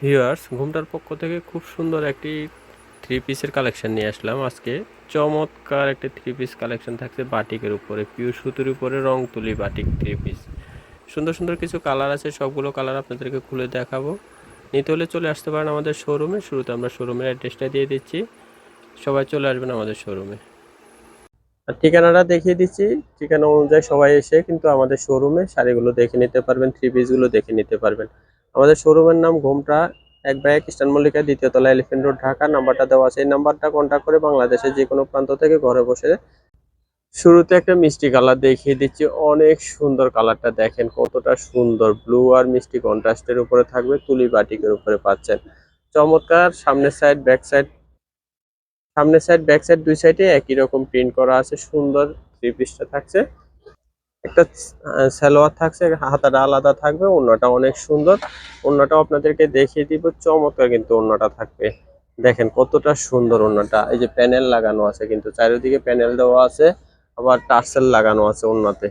Viewers, ঘুমটার পক্ষ থেকে খুব সুন্দর একটি থ্রি পিসের কালেকশন নিয়ে আসলাম। আজকে চমৎকার একটি থ্রি পিস কালেকশন থাকছে বাটিকের উপরে পিওর সুতির উপরে রং তুলি বাটিক থ্রি পিস সুন্দর সুন্দর কিছু কালার আছে, সবগুলো কালার আপনাদেরকে খুলে দেখাবো। নিতে হলে চলে আসতে পারেন আমাদের শোরুমে শুরুতে আমরা শোরুমের অ্যাড্রেসটা দিয়ে দিচ্ছি। সবাই চলে আসবেন আমাদের শোরুমে আর ঠিকানাটা দেখিয়ে দিচ্ছি। ঠিকানা অনুযায়ী সবাই এসে কিন্তু আমাদের শোরুমে শাড়িগুলো দেখে নিতে পারবেন থ্রি পিসগুলো দেখে নিতে পারবেন। আমাদের শোরুমের নাম ঘোমটা, এক ব্যাগ ইস্টার্ন মল্লিকা দ্বিতীয় তলা এলিফেন্ট রোড ঢাকা, নাম্বারটা দেওয়া আছে। এই নাম্বারটা কন্ট্যাক্ট করে বাংলাদেশের যে কোনো প্রান্ত থেকে ঘরে বসে শুরুতে একটা মিষ্টি কালার দেখিয়ে দিচ্ছি। অনেক সুন্দর কালারটা দেখেন, কতটা সুন্দর। ব্লু আর মিষ্টি কন্ট্রাস্টের উপরে থাকবে, তুলি বাটিকের উপরে পাচ্ছেন। চমৎকার, সামনের সাইড ব্যাক সাইড সামনের সাইড ব্যাক সাইড দুই সাইডে একই রকম প্রিন্ট করা আছে। সুন্দর থ্রি পিসটা থাকছে। একটা সালোয়ার থাকছে, হাতাটা আলাদা থাকবে অন্যটা অনেক সুন্দর। অন্যটাও আপনাদেরকে দেখিয়ে দিব, চমৎকার কিন্তু অন্যটা থাকবে। দেখেন কতটা সুন্দর অন্যটা এই যে প্যানেল লাগানো আছে কিন্তু, চারিদিকে প্যানেল দেওয়া আছে, আবার টার্সেল লাগানো আছে অন্যতে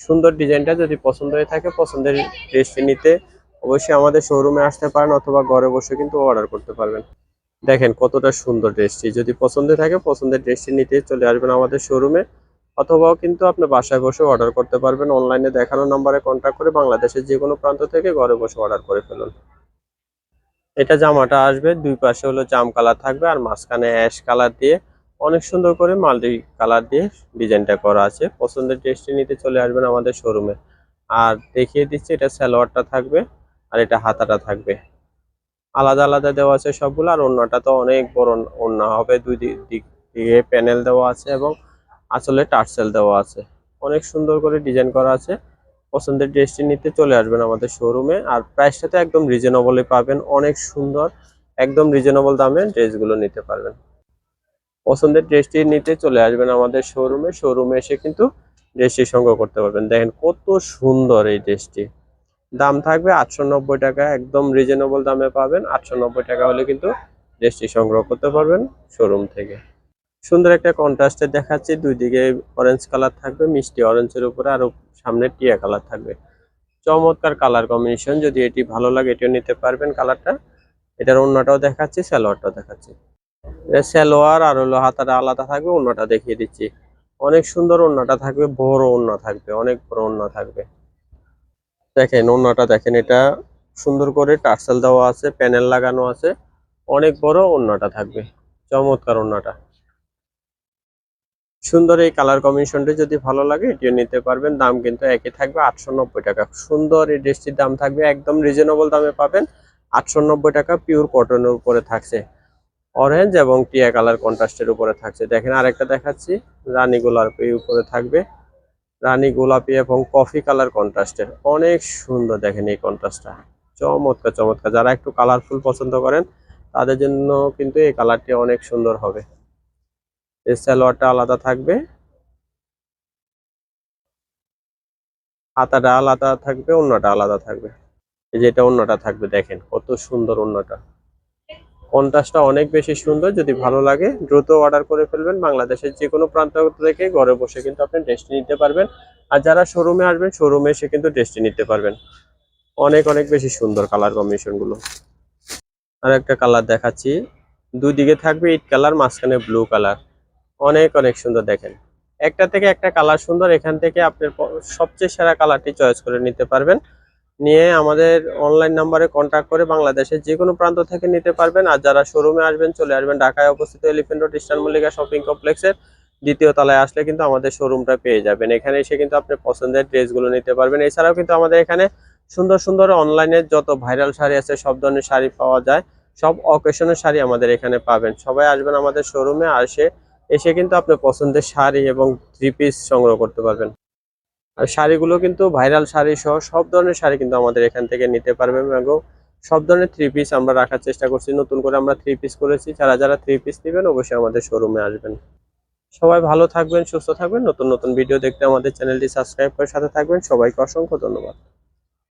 সুন্দর ডিজাইনটা যদি পছন্দ হয়ে থাকে, পছন্দের ড্রেসটি নিতে অবশ্যই আমাদের শোরুমে আসতে পারেন অথবা ঘরে বসে কিন্তু অর্ডার করতে পারবেন। দেখেন কতটা সুন্দর ড্রেসটি। যদি পছন্দ থাকে, পছন্দের ড্রেসটি নিতে চলে আসবেন আমাদের শোরুমে। অথবা কিন্তু আপনি বাসায় বসে অর্ডার করতে পারবেন। অনলাইনে দেখানো নাম্বারে কন্ট্যাক্ট করে বাংলাদেশের যে কোনো প্রান্ত থেকে ঘরে বসে অর্ডার করে ফেলুন। এটা জামাটা আসবে, দুই পাশে হলো জাম কালার থাকবে আর মাঝখানে অ্যাশ কালার দিয়ে অনেক সুন্দর করে মাল্টি কালার দিয়ে ডিজাইনটা করা আছে। পছন্দের ড্রেসটি নিতে চলে আসবেন আমাদের শোরুমে আর দেখিয়ে দিচ্ছি এটা সালোয়ারটা থাকবে আর এটা হাতাটা থাকবে। আলাদা আলাদা দেওয়া আছে সবগুলো আর অন্যটা তো অনেক বড় অন্য হবে। দুই দিক দিক দিয়ে প্যানেল দেওয়া আছে এবং আসলে টার্সেল দেওয়া আছে। অনেক সুন্দর করে ডিজাইন করা আছে। পছন্দের ড্রেসটি নিতে চলে আসবেন আমাদের শোরুমে। আর প্রাইসটা তো একদম রিজনেবলে পাবেন। অনেক সুন্দর, একদম রিজনেবল দামে ড্রেসগুলো নিতে পারবেন। পছন্দের ড্রেসটি নিতে চলে আসবেন আমাদের শোরুমে। শোরুমে এসে কিন্তু ড্রেসটি সংগ্রহ করতে পারবেন। দেখেন কত সুন্দর এই ড্রেসটি। দাম থাকবে আটশো নব্বই টাকা। একদম রিজনেবল দামে পাবেন। আটশো নব্বই টাকা হলে কিন্তু ড্রেসটি সংগ্রহ করতে পারবেন শোরুম থেকে। সুন্দর একটা কন্ট্রাস্টে দেখাচ্ছি দুই দিকে অরেঞ্জ কালার থাকবে, মিষ্টি অরেঞ্জের উপরে, আরও সামনে টিয়া কালার থাকবে। চমৎকার কালার কম্বিনেশন যদি এটি ভালো লাগে, এটিও নিতে পারবেন কালারটা এটার অন্যটাও দেখাচ্ছি, সালোয়ারটাও দেখাচ্ছি। এটা সালোয়ার আর হলো হাতাটা আলাদা থাকবে অন্যটা দেখিয়ে দিচ্ছি। অনেক সুন্দর অন্যটা থাকবে, বড় অন্য থাকবে, অনেক বড় অন্য থাকবে। দেখেন অন্যটা দেখেন, এটা সুন্দর করে টার্সেল দেওয়া আছে, প্যানেল লাগানো আছে, অনেক বড় অন্যটা থাকবে, চমৎকার অন্যটা সুন্দর এই কালার কম্বিনেশনটি যদি ভালো লাগে, এটিও নিতে পারবেন। দাম কিন্তু একই থাকবে, আটশো নব্বই টাকা। সুন্দর এই ড্রেসটির দাম থাকবে, একদম রিজনেবল দামে পাবেন। আটশো নব্বই টাকা পিওর কটনের উপরে থাকছে। অরেঞ্জ এবং টিয়া কালার কন্ট্রাস্টের উপরে থাকছে। দেখেন আরেকটা দেখাচ্ছি, রানী গোলাপি উপরে থাকবে। রানী গোলাপি এবং কফি কালার কন্ট্রাস্টের অনেক সুন্দর দেখেন এই কন্ট্রাস্টটা চমৎকার চমৎকার। যারা একটু কালারফুল পছন্দ করেন, তাদের জন্য কিন্তু এই কালারটি অনেক সুন্দর হবে। এই সালোয়ারটা আলাদা থাকবে। হাতাটা আলাদা থাকবে অন্যটা আলাদা থাকবে। এই যেটা অন্যটা থাকবে, দেখেন কত সুন্দর অন্যটা কন্ট্রাস্টটা অনেক বেশি সুন্দর, যদি ভালো লাগে দ্রুত অর্ডার করে ফেলবেন। বাংলাদেশের যে কোনো প্রান্ত থেকে ঘরে বসে কিন্তু আপনি ড্রেসটি নিতে পারবেন। আর যারা শোরুমে আসবেন শোরুমে এসে কিন্তু ড্রেসটি নিতে পারবেন। অনেক অনেক বেশি সুন্দর কালার কম্বিনেশনগুলো আর একটা কালার দেখাচ্ছি দুদিকে থাকবে ইট কালার মাঝখানে ব্লু কালার অনেক অনেক সুন্দর দেখেন। একটা থেকে একটা কালার সুন্দর, এখান থেকে আপনার প- সবচেয়ে সেরা কালারটি চয়েস করে নিতে পারবেন। নিয়ে আমাদের অনলাইন নাম্বারে কন্ট্যাক্ট করে বাংলাদেশের যে কোনো প্রান্ত থেকে নিতে পারবেন। আর যারা শোরুমে আসবেন, চলে আসবেন ঢাকায় অবস্থিত elephant road eastern Mallika shopping কমপ্লেক্সের দ্বিতীয় তলায় আসলে কিন্তু আমাদের শোরুমটা পেয়ে যাবেন। এখানে এসে কিন্তু আপনি পছন্দের ড্রেসগুলো নিতে পারবেন। এছাড়াও কিন্তু আমাদের এখানে সুন্দর সুন্দর অনলাইনে যত ভাইরাল শাড়ি আছে, সব ধরনের শাড়ি পাওয়া যায়। সব অকেশনের শাড়ি আমাদের এখানে পাবেন। সবাই আসবেন আমাদের শোরুমে আসে এসে কিন্তু আপনার পছন্দের শাড়ি এবং থ্রি পিস সংগ্রহ করতে পারবেন। আর শাড়িগুলো কিন্তু ভাইরাল শাড়ি সহ সব ধরনের শাড়ি কিন্তু আমাদের এখান থেকে নিতে পারবেন এবং সব ধরনের থ্রি পিস আমরা রাখার চেষ্টা করছি। নতুন করে আমরা থ্রি পিস করেছি। যারা যারা থ্রি পিস নেবেন অবশ্যই আমাদের শোরুমে আসবেন। সবাই ভালো থাকবেন, সুস্থ থাকবেন। নতুন নতুন ভিডিও দেখতে আমাদের চ্যানেলটি সাবস্ক্রাইব করে সাথে থাকবেন। সবাইকে অসংখ্য ধন্যবাদ।